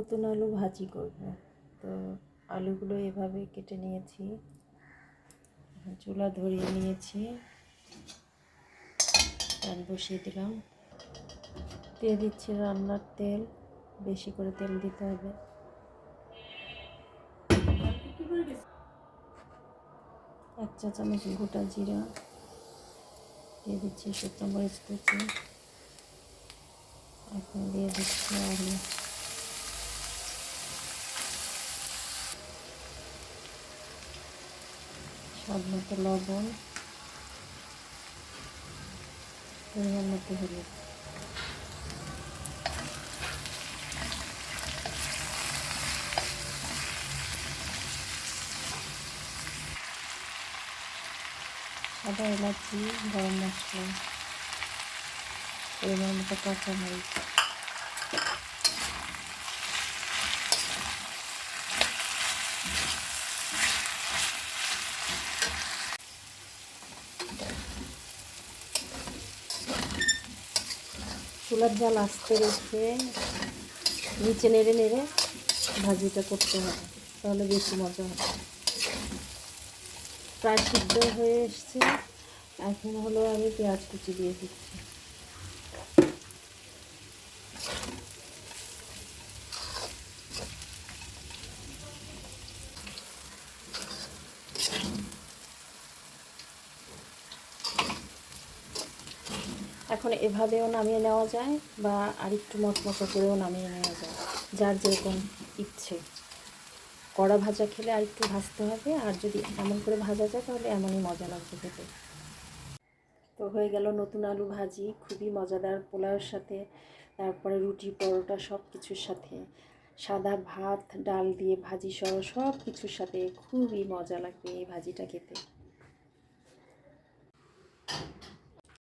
নতুন আলু ভাজি করব। তো আলুগুলো এভাবে কেটে নিয়েছি। চুলা ধরিয়ে নিয়েছি। প্যান বসিয়ে দিলাম। দিয়ে দিচ্ছি রান্নার তেল। বেশি করে তেল দিতে হবে। এক চা চামচ গোটা জিরা। দিয়ে দিচ্ছি শুকনো মরিচ কুচি। এখন দিয়ে দিচ্ছি আলু। স্বাদ মতো লবণ পরিমাণ মতো হলুদ। সাদা এলাচি গরম মশলা পরিমাণ মতো কাঁচা চুলার জাল আস্তে রেখে নিচে নেড়ে নেড়ে ভাজিটা করতে হবে, তাহলে বেশি মজা হবে। প্রায় সিদ্ধ হয়ে এসছে, এখন হলো আমি পেঁয়াজ কুচি দিয়ে দিচ্ছি। এখন এভাবেও নামিয়ে নেওয়া যায় বা আরেকটু মচমচো করেও নামিয়ে নেওয়া যায়। যার যেরকম ইচ্ছে। কড়া ভাজা খেলে আর একটু ভাজতে হবে, আর যদি এমন করে ভাজা যায় তাহলে এমনই মজা লাগবে খেতে। তো হয়ে গেল নতুন আলু ভাজি, খুবই মজাদার পোলাওয়ের সাথে, তারপরে রুটি, পরোটা সব কিছুর সাথে। সাদা ভাত, ডাল দিয়ে ভাজি সহ সব কিছুর সাথে খুবই মজা লাগবে এই ভাজিটা খেতে।